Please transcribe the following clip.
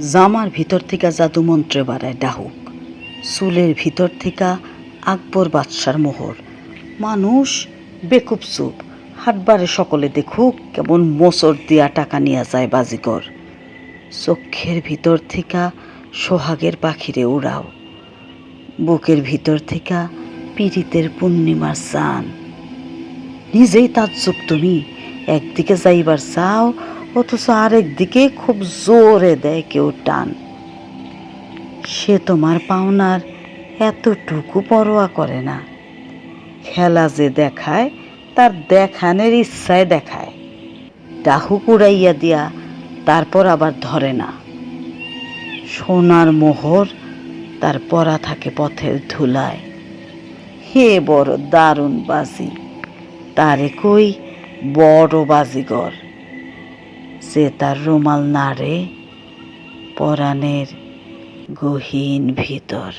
জামার ভিতর থেকে জাদু মন্ত্রে বাড়ায় ডাহুক। চুলের ভিতর থেকে আকবর বাদশার মোহর। মানুষ বেকুব চুপ। হাটবারে সকলে দেখুক কেমন মোচর দিয়া টাকা নিয়ে যায় বাজিকর চক্ষের ভিতর থেকে সোহাগের পাখিরে উড়াও। বুকের ভিতর থেকে পীড়িতের পূর্ণিমার চান। নিজেই তাজ্জব তুমি। একদিকে যাইবার চাও অথচ আরেক দিকে খুব জোরে দেয় কেউ টান। সে তোমার পাওনার এতটুকু পরোয়া করে না। খেলা যে দেখায়, তার দেখানের ইচ্ছায় দেখায়। ডাহু কুড়াইয়া দিয়া তারপর আবার ধরে না। সোনার মোহর তার পরা থাকে পথের ধুলায়। হে বড় দারুণ বাজি, তারে কই বড় বাজিগর? যে তার রুমাল নাড়ে পরাণের গহীন ভিতর।